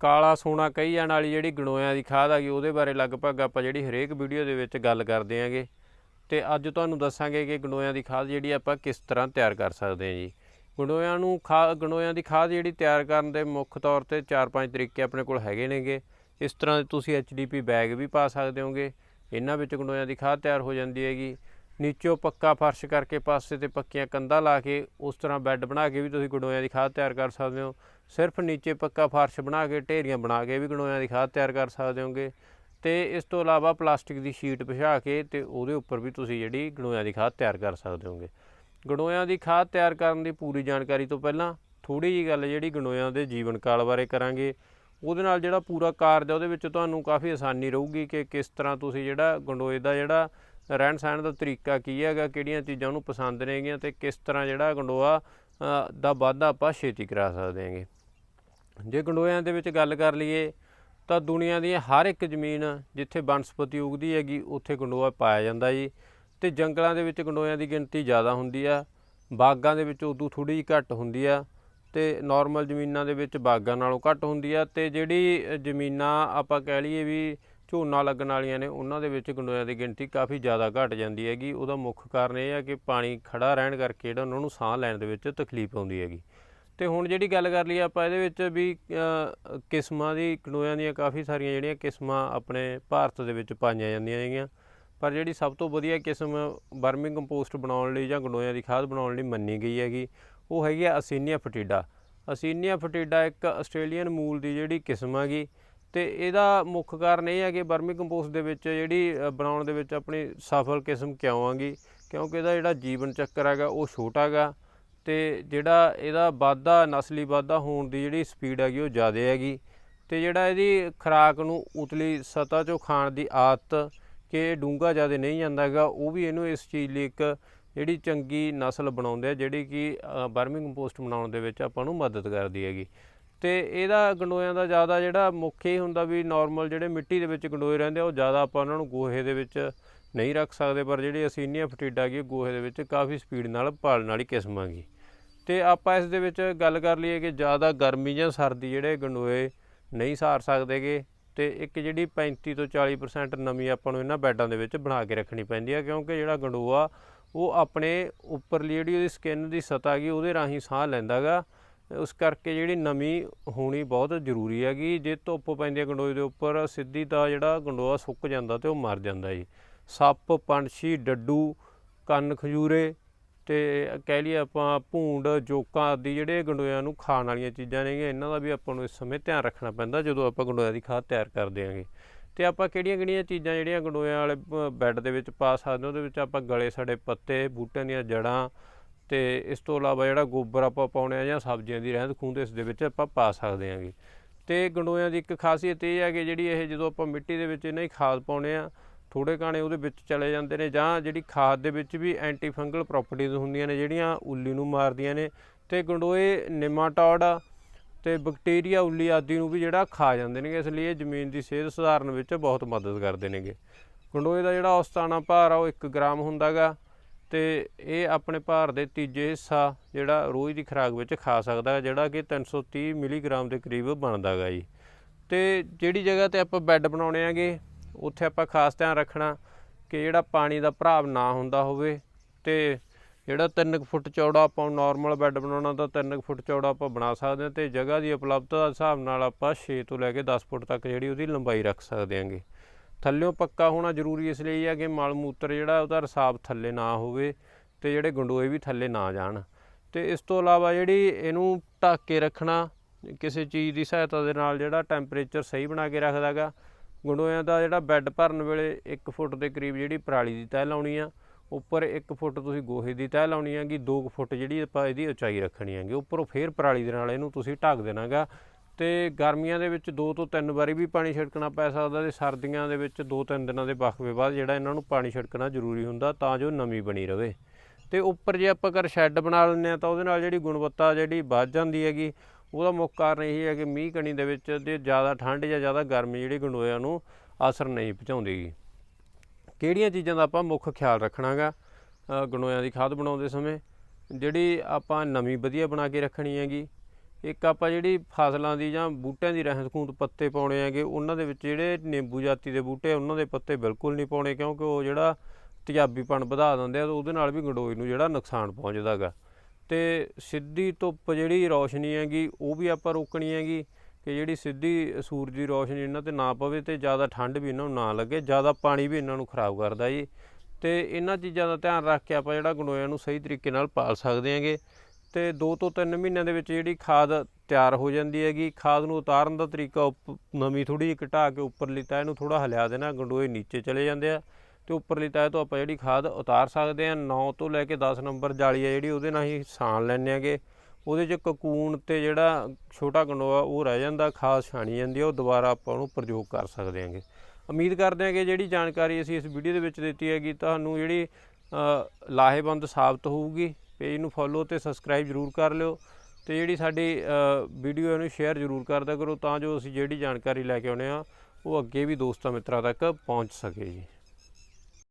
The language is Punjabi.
ਕਾਲਾ ਸੋਨਾ ਕਹੀ ਜਾਣ ਵਾਲੀ ਜਿਹੜੀ ਗਣੋਇਆਂ ਦੀ ਖਾਦ ਆ ਗਈ, ਉਹਦੇ ਬਾਰੇ ਲਗਭਗ ਆਪਾਂ ਜਿਹੜੀ ਹਰੇਕ ਵੀਡੀਓ ਦੇ ਵਿੱਚ ਗੱਲ ਕਰਦੇ ਆਂਗੇ। ਤੇ ਅੱਜ ਤੁਹਾਨੂੰ ਦੱਸਾਂਗੇ ਕਿ ਗੰਡੋਇਆਂ ਦੀ ਖਾਦ ਜਿਹੜੀ ਆਪਾਂ ਕਿਸ ਤਰ੍ਹਾਂ ਤਿਆਰ ਕਰ ਸਕਦੇ ਹਾਂ ਜੀ। ਗੰਡੋਇਆਂ ਨੂੰ ਖਾ ਗੰਡੋਇਆਂ ਦੀ ਖਾਦ ਜਿਹੜੀ ਤਿਆਰ ਕਰਨ ਦੇ ਮੁੱਖ ਤੌਰ ਤੇ 4-5 ਤਰੀਕੇ ਆਪਣੇ ਕੋਲ ਹੈਗੇ ਨੇਗੇ। ਇਸ ਤਰ੍ਹਾਂ ਦੇ ਤੁਸੀਂ ਐਚਡੀਪੀ ਬੈਗ ਵੀ ਪਾ ਸਕਦੇ ਹੋਗੇ। ਇਹਨਾਂ ਵਿੱਚ ਗੰਡੋਇਆਂ ਦੀ ਖਾਦ ਤਿਆਰ ਹੋ ਜਾਂਦੀ ਹੈਗੀ। ਨੀਚੋਂ ਪੱਕਾ ਫਰਸ਼ ਕਰਕੇ ਪਾਸੇ ਤੇ ਪੱਕੀਆਂ ਕੰਧਾਂ ਲਾ ਕੇ ਉਸ ਤਰ੍ਹਾਂ ਬੈੱਡ ਬਣਾ ਕੇ ਵੀ ਤੁਸੀਂ ਗੰਡੋਇਆਂ ਦੀ ਖਾਦ ਤਿਆਰ ਕਰ ਸਕਦੇ ਹੋ। ਸਿਰਫ ਨੀਚੇ ਪੱਕਾ ਫਰਸ਼ ਬਣਾ ਕੇ, ਢੇਰੀਆਂ ਬਣਾ ਕੇ ਵੀ ਗੰਡੋਇਆਂ ਦੀ ਖਾਦ ਤਿਆਰ ਕਰ ਸਕਦੇ ਹੋਗੇ। ਤੇ ਇਸ ਤੋਂ ਇਲਾਵਾ ਪਲਾਸਟਿਕ ਦੀ ਸ਼ੀਟ ਵਿਛਾ ਕੇ ਤੇ ਉਹਦੇ ਉੱਪਰ ਵੀ ਤੁਸੀਂ ਜਿਹੜੀ ਗਣੋਇਆਂ ਦੀ ਖਾਦ ਤਿਆਰ ਕਰ ਸਕਦੇ ਹੋਗੇ। ਗੰਡੋਇਆਂ ਦੀ ਖਾਦ ਤਿਆਰ ਕਰਨ ਦੀ ਪੂਰੀ ਜਾਣਕਾਰੀ ਤੋਂ ਪਹਿਲਾਂ ਥੋੜੀ ਜੀ ਗੱਲ ਜਿਹੜੀ ਗੰਡੋਇਆਂ ਦੇ ਜੀਵਨ ਕਾਲ ਬਾਰੇ ਕਰਾਂਗੇ। ਉਹਦੇ ਨਾਲ ਜਿਹੜਾ ਪੂਰਾ ਕਾਰਜ ਆ, ਉਹਦੇ ਵਿੱਚ ਤੁਹਾਨੂੰ ਕਾਫੀ ਆਸਾਨੀ ਰਹੂਗੀ ਕਿ ਕਿਸ ਤਰ੍ਹਾਂ ਤੁਸੀਂ ਜਿਹੜਾ ਗੰਡੋਏ ਦਾ ਜਿਹੜਾ ਰਹਿਣ ਸਹਿਣ ਦਾ ਤਰੀਕਾ ਕੀ ਹੈਗਾ, ਕਿਹੜੀਆਂ ਚੀਜ਼ਾਂ ਉਹਨੂੰ ਪਸੰਦ ਨੇਗੀਆਂ ਤੇ ਕਿਸ ਤਰ੍ਹਾਂ ਜਿਹੜਾ ਗੰਡੋਆ ਦਾ ਵਾਧਾ ਆਪਾਂ ਛੇਤੀ ਕਰਾ ਸਕਦੇ ਹਾਂਗੇ। ਜੇ ਗੰਡੋਇਆਂ ਦੇ ਵਿੱਚ ਗੱਲ ਕਰ ਲਈਏ, ਤਾਂ ਦੁਨੀਆ ਦੀ ਹਰ ਇੱਕ ਜ਼ਮੀਨ ਜਿੱਥੇ ਬਨਸਪਤੀ ਉਗਦੀ ਹੈਗੀ, ਉੱਥੇ ਗੰਡੋਆ ਪਾਇਆ ਜਾਂਦਾ ਜੀ। ਤੇ ਜੰਗਲਾਂ ਦੇ ਵਿੱਚ ਗੰਡੋਇਆਂ ਦੀ ਗਿਣਤੀ ਜ਼ਿਆਦਾ ਹੁੰਦੀ ਆ, ਬਾਗਾਂ ਦੇ ਵਿੱਚ ਉਦੋਂ ਥੋੜੀ ਜਿਹੀ ਘੱਟ ਹੁੰਦੀ ਆ, ਤੇ ਨਾਰਮਲ ਜ਼ਮੀਨਾਂ ਦੇ ਵਿੱਚ ਬਾਗਾਂ ਨਾਲੋਂ ਘੱਟ ਹੁੰਦੀ ਆ। ਤੇ ਜਿਹੜੀ ਜ਼ਮੀਨਾਂ ਆਪਾਂ ਕਹਿ ਲਈਏ ਵੀ ਝੋਨਾ ਲੱਗਣ ਵਾਲੀਆਂ ਨੇ, ਉਹਨਾਂ ਦੇ ਵਿੱਚ ਗੰਡੋਇਆਂ ਦੀ ਗਿਣਤੀ ਕਾਫੀ ਜ਼ਿਆਦਾ ਘਟ ਜਾਂਦੀ ਹੈਗੀ। ਉਹਦਾ ਮੁੱਖ ਕਾਰਨ ਇਹ ਆ ਕਿ ਪਾਣੀ ਖੜਾ ਰਹਿਣ ਕਰਕੇ ਜਿਹੜਾ ਉਹਨਾਂ ਨੂੰ ਸਾਹ ਲੈਣ ਦੇ ਵਿੱਚ ਤਕਲੀਫ ਆਉਂਦੀ ਹੈਗੀ। ਤੇ ਹੁਣ ਜਿਹੜੀ ਗੱਲ ਕਰ ਲਈਏ ਆਪਾਂ ਇਹਦੇ ਵਿੱਚ ਵੀ ਕਿਸਮਾਂ ਦੀ ਗੰਡੋਇਆਂ ਦੀਆਂ ਕਾਫੀ ਸਾਰੀਆਂ ਜਿਹੜੀਆਂ ਕਿਸਮਾਂ ਆਪਣੇ ਭਾਰਤ ਦੇ ਵਿੱਚ ਪਾਈਆਂ ਜਾਂਦੀਆਂ ਹੈਗੀਆਂ। ਪਰ ਜਿਹੜੀ ਸਭ ਤੋਂ ਵਧੀਆ ਕਿਸਮ ਵਰਮਿੰਗ ਕੰਪੋਸਟ ਬਣਾਉਣ ਲਈ ਜਾਂ ਗੰਡੋਇਆਂ ਦੀ ਖਾਦ ਬਣਾਉਣ ਲਈ ਮੰਨੀ ਗਈ ਹੈਗੀ, ਉਹ ਹੈਗੀ ਆ ਅਸੀਨੀਆ ਫਟੀਡਾ। ਅਸੀਨੀਆ ਫਟੀਡਾ ਇੱਕ ਆਸਟ੍ਰੇਲੀਅਨ ਮੂਲ ਦੀ ਜਿਹੜੀ ਕਿਸਮ ਹੈਗੀ ਤੇ ਇਹਦਾ ਮੁੱਖ ਕਾਰਨ ਇਹ ਹੈ ਕਿ ਵਰਮਿੰਗ ਕੰਪੋਸਟ ਦੇ ਵਿੱਚ ਜਿਹੜੀ ਬਣਾਉਣ ਦੇ ਵਿੱਚ ਆਪਣੀ ਸਫਲ ਕਿਸਮ ਕਿਉਂ ਆਂਗੀ ਕਿਉਂਕਿ ਇਹਦਾ ਜਿਹੜਾ ਜੀਵਨ ਚੱਕਰ ਹੈਗਾ ਉਹ ਛੋਟਾ ਹੈਗਾ। ਤੇ ਜਿਹੜਾ ਇਹਦਾ ਵਾਧਾ, ਨਸਲੀ ਵਾਧਾ ਹੋਣ ਦੀ ਜਿਹੜੀ ਸਪੀਡ ਹੈਗੀ ਉਹ ਜ਼ਿਆਦਾ ਹੈਗੀ। ਤੇ ਜਿਹੜਾ ਇਹਦੀ ਖੁਰਾਕ ਨੂੰ ਉਤਲੀ ਸਤ੍ਹਾ ਚੋਂ ਖਾਣ ਦੀ ਆਦਤ ਕਿ ਡੂੰਘਾ ਜ਼ਿਆਦਾ ਨਹੀਂ ਜਾਂਦਾ ਹੈਗਾ, ਉਹ ਵੀ ਇਹਨੂੰ ਇਸ ਚੀਜ਼ ਲਈ ਇੱਕ ਜਿਹੜੀ ਚੰਗੀ ਨਸਲ ਬਣਾਉਂਦੇ ਆ, ਜਿਹੜੀ ਕਿ ਵਰਮਿੰਗ ਕੰਪੋਸਟ ਬਣਾਉਣ ਦੇ ਵਿੱਚ ਆਪਾਂ ਨੂੰ ਮਦਦ ਕਰਦੀ ਹੈਗੀ। ਤੇ ਇਹਦਾ ਗੰਡੋਇਆਂ ਦਾ ਜ਼ਿਆਦਾ ਜਿਹੜਾ ਮੁੱਖ ਇਹ ਹੁੰਦਾ ਵੀ ਨਾਰਮਲ ਜਿਹੜੇ ਮਿੱਟੀ ਦੇ ਵਿੱਚ ਗੰਡੋਏ ਰਹਿੰਦੇ ਆ, ਉਹ ਜ਼ਿਆਦਾ ਆਪਾਂ ਉਹਨਾਂ ਨੂੰ ਗੋਹੇ ਦੇ ਵਿੱਚ ਨਹੀਂ ਰੱਖ ਸਕਦੇ, ਪਰ ਜਿਹੜੀ ਅਸੀਨੀਆ ਫਟੀਡਾ ਹੈਗੀ ਉਹ ਗੋਹੇ ਦੇ ਵਿੱਚ ਕਾਫੀ ਸਪੀਡ ਨਾਲ ਪਾਲਣ ਵਾਲੀ ਕਿਸਮ ਹੈਗੀ ਤੇ ਆਪਾਂ ਇਸ ਦੇ ਵਿੱਚ ਗੱਲ ਕਰ ਲਈਏ ਕਿ ਜ਼ਿਆਦਾ ਗਰਮੀ ਜਾਂ ਸਰਦੀ ਜਿਹੜੇ ਗੰਡੋਏ ਨਹੀਂ ਸਾਰ ਸਕਦੇਗੇ ਤੇ ਇੱਕ ਜਿਹੜੀ 35 ਤੋਂ 40% ਨਮੀ ਆਪਾਂ ਨੂੰ ਇਹਨਾਂ ਬੈੱਡਾਂ ਦੇ ਵਿੱਚ ਬਣਾ ਕੇ ਰੱਖਣੀ ਪੈਂਦੀ ਹੈ ਕਿਉਂਕਿ ਜਿਹੜਾ ਗੰਡੋਆ ਉਹ ਆਪਣੇ ਉੱਪਰਲੀ ਜਿਹੜੀ ਉਹਦੀ ਸਕਿਨ ਦੀ ਸਤ੍ਹਾ ਗਈ ਉਹਦੇ ਰਾਹੀਂ ਸਾਹ ਲੈਂਦਾਗਾ ਉਸ ਕਰਕੇ ਜਿਹੜੀ ਨਮੀ ਹੋਣੀ ਬਹੁਤ ਜ਼ਰੂਰੀ ਹੈਗੀ, ਜੇ ਧੁੱਪ ਪੈਂਦੀ ਹੈ ਗੰਡੋਏ ਦੇ ਉੱਪਰ, ਸਿੱਧੀ ਤਾਂ ਜਿਹੜਾ ਗੰਡੋਆ ਸੁੱਕ ਜਾਂਦਾ ਤੇ ਉਹ ਮਰ ਜਾਂਦਾ ਜੀ। ਸੱਪ, ਪੰਛੀ, ਡੱਡੂ, ਕੰਨ ਖਜੂਰੇ ਤੇ ਕਹਿ ਲਈਏ ਆਪਾਂ ਭੂੰਡ, ਜੋਕਾਂ ਆਦਿ ਜਿਹੜੇ ਗੰਡੋਇਆਂ ਨੂੰ ਖਾਣ ਵਾਲੀਆਂ ਚੀਜ਼ਾਂ ਨੇਗੀਆਂ, ਇਹਨਾਂ ਦਾ ਵੀ ਆਪਾਂ ਨੂੰ ਇਸ ਸਮੇਂ ਧਿਆਨ ਰੱਖਣਾ ਪੈਂਦਾ ਜਦੋਂ ਆਪਾਂ ਗੰਡੋਇਆਂ ਦੀ ਖਾਦ ਤਿਆਰ ਕਰਦੇ ਆਂਗੇ। ਤੇ ਆਪਾਂ ਕਿਹੜੀਆਂ-ਕਿਹੜੀਆਂ ਚੀਜ਼ਾਂ ਜਿਹੜੀਆਂ ਗੰਡੋਇਆਂ ਵਾਲੇ ਬੈੱਡ ਦੇ ਵਿੱਚ ਪਾ ਸਕਦੇ ਹਾਂ, ਉਹਦੇ ਵਿੱਚ ਆਪਾਂ ਗਲੇ ਸੜੇ ਪੱਤੇ, ਬੂਟਿਆਂ ਦੀਆਂ ਜੜਾਂ ਤੇ ਇਸ ਤੋਂ ਇਲਾਵਾ ਜਿਹੜਾ ਗੋਬਰ ਆਪਾਂ ਪਾਉਣੇ ਆ ਜਾਂ ਸਬਜ਼ੀਆਂ ਦੀ ਰਹਿੰਦ ਖੂੰਹਦ, ਇਸ ਦੇ ਵਿੱਚ ਆਪਾਂ ਪਾ ਸਕਦੇ ਆਂਗੇ। ਤੇ ਗੰਡੋਇਆਂ ਦੀ ਇੱਕ ਖਾਸੀਅਤ ਇਹ ਹੈ ਕਿ ਜਿਹੜੀ ਇਹ ਜਦੋਂ ਆਪਾਂ ਮਿੱਟੀ ਦੇ ਵਿੱਚ ਇਹਨਾਂ ਦੀ ਖਾਦ ਪਾਉਣੇ ਆ ਥੋੜੇ ਕਾਣੇ ਉਹਦੇ ਵਿੱਚ ਚਲੇ ਜਾਂਦੇ ਨੇ ਜਾਂ ਜਿਹੜੀ ਖਾਦ ਦੇ ਵਿੱਚ ਵੀ ਐਂਟੀ ਫੰਗਲ ਪ੍ਰੋਪਰਟੀਜ਼ ਹੁੰਦੀਆਂ ਨੇ ਜਿਹੜੀਆਂ ਉੱਲੀ ਨੂੰ ਮਾਰਦੀਆਂ ਨੇ ਤੇ ਗੰਡੋਏ ਨਿਮਾਟੋਡ ਤੇ ਬੈਕਟੀਰੀਆ ਉੱਲੀ ਆਦਿ ਨੂੰ ਵੀ ਜਿਹੜਾ ਖਾ ਜਾਂਦੇ ਨੇਗੇ ਇਸ ਲਈ ਇਹ ਜ਼ਮੀਨ ਦੀ ਸਿਹਤ ਸੁਧਾਰਨ ਵਿੱਚ ਬਹੁਤ ਮਦਦ ਕਰਦੇ ਨੇਗੇ। ਗੰਡੋਏ ਦਾ ਜਿਹੜਾ ਔਸਤਾਨਾ ਭਾਰ ਆ ਉਹ 1 ਗ੍ਰਾਮ ਹੁੰਦਾਗਾ ਤੇ ਇਹ ਆਪਣੇ ਭਾਰ ਦੇ ਤੀਜੇ ਹਿੱਸਾ ਜਿਹੜਾ ਰੋਜ਼ ਦੀ ਖੁਰਾਕ ਵਿੱਚ ਖਾ ਸਕਦਾ ਹੈ, ਜਿਹੜਾ ਕਿ 330 ਮਿਲੀਗ੍ਰਾਮ ਦੇ ਕਰੀਬ ਬਣਦਾਗਾ ਜੀ। ਤੇ ਜਿਹੜੀ ਜਗ੍ਹਾ ਤੇ ਆਪਾਂ ਬੈੱਡ ਬਣਾਉਣੇ ਆਗੇ ਉੱਥੇ ਆਪਾਂ ਖਾਸ ਧਿਆਨ ਰੱਖਣਾ ਕਿ ਜਿਹੜਾ ਪਾਣੀ ਦਾ ਭਰਾਵ ਨਾ ਹੁੰਦਾ ਹੋਵੇ ਤੇ ਜਿਹੜਾ 3 ਫੁੱਟ ਚੌੜਾ ਆਪਾਂ ਨਾਰਮਲ ਬੈੱਡ ਬਣਾਉਣਾ ਤਾਂ 3 ਫੁੱਟ ਚੌੜਾ ਆਪਾਂ ਬਣਾ ਸਕਦੇ ਹਾਂ ਤੇ ਜਗ੍ਹਾ ਦੀ ਉਪਲਬਧਤਾ ਦੇ ਹਿਸਾਬ ਨਾਲ ਆਪਾਂ 6 ਤੋਂ ਲੈ ਕੇ 10 ਫੁੱਟ ਤੱਕ ਜਿਹੜੀ ਉਹਦੀ ਲੰਬਾਈ ਰੱਖ ਸਕਦੇ ਹਾਂਗੇ। ਥੱਲਿਓਂ ਪੱਕਾ ਹੋਣਾ ਜ਼ਰੂਰੀ ਇਸ ਲਈ ਹੈ ਕਿ ਮਲ ਮੂਤਰ ਜਿਹੜਾ ਉਹਦਾ ਰਸਾਬ ਥੱਲੇ ਨਾ ਹੋਵੇ ਤੇ ਜਿਹੜੇ ਗੰਡੋਏ ਵੀ ਥੱਲੇ ਨਾ ਜਾਣ। ਤੇ ਇਸ ਤੋਂ ਇਲਾਵਾ ਜਿਹੜੀ ਇਹਨੂੰ ਢੱਕ ਕੇ ਰੱਖਣਾ, ਕਿਸੇ ਚੀਜ਼ ਦੀ ਸਹਾਇਤਾ ਦੇ ਨਾਲ ਜਿਹੜਾ ਟੈਂਪਰੇਚਰ ਸਹੀ ਬਣਾ ਕੇ ਰੱਖਦਾਗਾ ਗੰਡੋਇਆਂ ਦਾ ਜਿਹੜਾ ਬੈੱਡ ਭਰਨ ਵੇਲੇ 1 ਫੁੱਟ ਦੇ ਕਰੀਬ ਜਿਹੜੀ ਪਰਾਲੀ ਦੀ ਤਹਿ ਲਾਉਣੀ ਆ, ਉੱਪਰ 1 ਫੁੱਟ ਤੁਸੀਂ ਗੋਹੇ ਦੀ ਤਹਿ ਲਾਉਣੀ ਹੈਗੀ 2 ਫੁੱਟ ਜਿਹੜੀ ਆਪਾਂ ਇਹਦੀ ਉਚਾਈ ਰੱਖਣੀ ਹੈਗੀ, ਉੱਪਰੋਂ ਫੇਰ ਪਰਾਲੀ ਦੇ ਨਾਲ ਇਹਨੂੰ ਤੁਸੀਂ ਢੱਕ ਦੇਣਾਗਾ। ਤੇ ਗਰਮੀਆਂ ਦੇ ਵਿੱਚ 2 ਤੋਂ 3 ਵਾਰੀ ਵੀ ਪਾਣੀ ਛਿੜਕਣਾ ਪੈ ਸਕਦਾ ਤੇ ਸਰਦੀਆਂ ਦੇ ਵਿੱਚ 2-3 ਦਿਨਾਂ ਦੇ ਵਕਫੇ ਬਾਅਦ ਜਿਹੜਾ ਇਹਨਾਂ ਨੂੰ ਪਾਣੀ ਛਿੜਕਣਾ ਜ਼ਰੂਰੀ ਹੁੰਦਾ, ਤਾਂ ਜੋ ਨਮੀ ਬਣੀ ਰਵੇ। ਤੇ ਉੱਪਰ ਜੇ ਆਪਾਂ ਕਰ ਸ਼ੈੱਡ ਬਣਾ ਲੈਂਦੇ ਆ ਤਾਂ ਉਹਦੇ ਨਾਲ ਜਿਹੜੀ ਗੁਣਵੱਤਾ ਜਿਹੜੀ ਵੱਧ ਜਾਂਦੀ ਹੈਗੀ ਉਹਦਾ ਮੁੱਖ ਕਾਰਨ ਇਹ ਹੈ ਕਿ ਮੀਂਹ ਕਣੀ ਦੇ ਵਿੱਚ ਤੇ ਜ਼ਿਆਦਾ ਠੰਡ ਜਾਂ ਜ਼ਿਆਦਾ ਗਰਮੀ ਜਿਹੜੀ ਗੰਡੋਇਆਂ ਨੂੰ ਅਸਰ ਨਹੀਂ ਪਹੁੰਚਾਉਂਦੀਗੀ ਕਿਹੜੀਆਂ ਚੀਜ਼ਾਂ ਦਾ ਆਪਾਂ ਮੁੱਖ ਖਿਆਲ ਰੱਖਣਾਗਾ? ਗੰਡੋਇਆਂ ਦੀ ਖਾਦ ਬਣਾਉਂਦੇ ਸਮੇਂ ਜਿਹੜੀ ਆਪਾਂ ਨਮੀ ਵਧੀਆ ਬਣਾ ਕੇ ਰੱਖਣੀ ਹੈਗੀ, ਇੱਕ ਆਪਾਂ ਜਿਹੜੀ ਫਸਲਾਂ ਦੀ ਜਾਂ ਬੂਟਿਆਂ ਦੀ ਰਹਿੰਦ ਖੂੰਦ ਪੱਤੇ ਪਾਉਣੇ ਹੈਗੇ, ਉਹਨਾਂ ਦੇ ਵਿੱਚ ਜਿਹੜੇ ਨਿੰਬੂ ਜਾਤੀ ਦੇ ਬੂਟੇ ਉਹਨਾਂ ਦੇ ਪੱਤੇ ਬਿਲਕੁਲ ਨਹੀਂ ਪਾਉਣੇ ਕਿਉਂਕਿ ਉਹ ਜਿਹੜਾ ਤੇਜ਼ਾਬੀਪਣ ਵਧਾ ਦਿੰਦੇ ਆ ਤੇ ਉਹਦੇ ਨਾਲ ਵੀ ਗੰਡੋਏ ਨੂੰ ਜਿਹੜਾ ਨੁਕਸਾਨ ਪਹੁੰਚਦਾ ਗਾ ਤੇ ਸਿੱਧੀ ਧੁੱਪ ਜਿਹੜੀ ਰੌਸ਼ਨੀ ਹੈਗੀ, ਉਹ ਵੀ ਆਪਾਂ ਰੋਕਣੀ ਹੈਗੀ ਕਿ ਜਿਹੜੀ ਸਿੱਧੀ ਸੂਰਜ ਦੀ ਰੌਸ਼ਨੀ ਇਹਨਾਂ ਤੇ ਨਾ ਪਵੇ ਤੇ ਜ਼ਿਆਦਾ ਠੰਡ ਵੀ ਇਹਨਾਂ ਨੂੰ ਨਾ ਲੱਗੇ, ਜ਼ਿਆਦਾ ਪਾਣੀ ਵੀ ਇਹਨਾਂ ਨੂੰ ਖਰਾਬ ਕਰਦਾ ਜੀ। ਤੇ ਇਹਨਾਂ ਚੀਜ਼ਾਂ ਦਾ ਧਿਆਨ ਰੱਖ ਕੇ ਆਪਾਂ ਜਿਹੜਾ ਗੰਡੋਇਆਂ ਨੂੰ ਸਹੀ ਤਰੀਕੇ ਨਾਲ ਪਾਲ ਸਕਦੇ ਹਾਂਗੇ। ਤੇ 2 ਤੋਂ 3 ਮਹੀਨਿਆਂ ਦੇ ਵਿੱਚ ਜਿਹੜੀ ਖਾਦ ਤਿਆਰ ਹੋ ਜਾਂਦੀ ਹੈਗੀ, ਖਾਦ ਨੂੰ ਉਤਾਰਨ ਦਾ ਤਰੀਕਾ ਉੱਪ- ਨਵੀਂ ਥੋੜੀ ਜਿਹੀ ਘਟਾ ਕੇ ਉੱਪਰ ਤਹਿ ਇਹਨੂੰ ਥੋੜਾ ਹਲਿਆ ਦੇਣਾ, ਗੰਡੋਏ ਨੀਚੇ ਚਲੇ ਜਾਂਦੇ ਆ। ਤੇ ਉੱਪਰਲੀ ਤਹਿ ਤੋਂ ਆਪਾਂ ਜਿਹੜੀ ਖਾਦ ਉਤਾਰ ਸਕਦੇ ਆ 9 ਤੋਂ ਲੈ ਕੇ 10 ਨੰਬਰ ਜਾਲੀ ਆ ਜਿਹੜੀ, ਉਹਦੇ ਨਾਲ ਹੀ ਸਾਣ ਲੈਣੇ ਆਗੇ ਉਹਦੇ ਚ ਕਕੂਨ ਤੇ ਜਿਹੜਾ ਛੋਟਾ ਗੰਡੋਆ, ਉਹ ਰਹਿ ਜਾਂਦਾ, ਖਾਦ ਛਾਣੀ ਜਾਂਦੀ ਆ ਉਹ ਦੁਬਾਰਾ ਆਪਾਂ ਉਹਨੂੰ ਪ੍ਰਯੋਗ ਕਰ ਸਕਦੇ ਹਾਂਗੇ। ਉਮੀਦ ਕਰਦੇ ਹਾਂ ਕਿ ਜਿਹੜੀ ਜਾਣਕਾਰੀ ਅਸੀਂ ਇਸ ਵੀਡੀਓ ਦੇ ਵਿੱਚ ਦਿੱਤੀ ਹੈਗੀ, ਤੁਹਾਨੂੰ ਜਿਹੜੀ ਲਾਹੇਵੰਦ ਸਾਬਤ ਹੋਊਗੀ, ਪੇਜ ਨੂੰ ਫੋਲੋ ਤੇ ਸਬਸਕ੍ਰਾਈਬ ਜ਼ਰੂਰ ਕਰ ਲਿਓ ਤੇ ਜਿਹੜੀ ਸਾਡੀ ਵੀਡੀਓ ਇਹਨੂੰ ਸ਼ੇਅਰ ਜ਼ਰੂਰ ਕਰਦਾ ਕਰੋ, ਤਾਂ ਜੋ ਅਸੀਂ ਜਿਹੜੀ ਜਾਣਕਾਰੀ ਲੈ ਕੇ ਆਉਨੇ ਆ ਉਹ ਅੱਗੇ ਵੀ ਦੋਸਤਾਂ ਮਿੱਤਰਾਂ ਤੱਕ ਪਹੁੰਚ ਸਕੇ ਜੀ।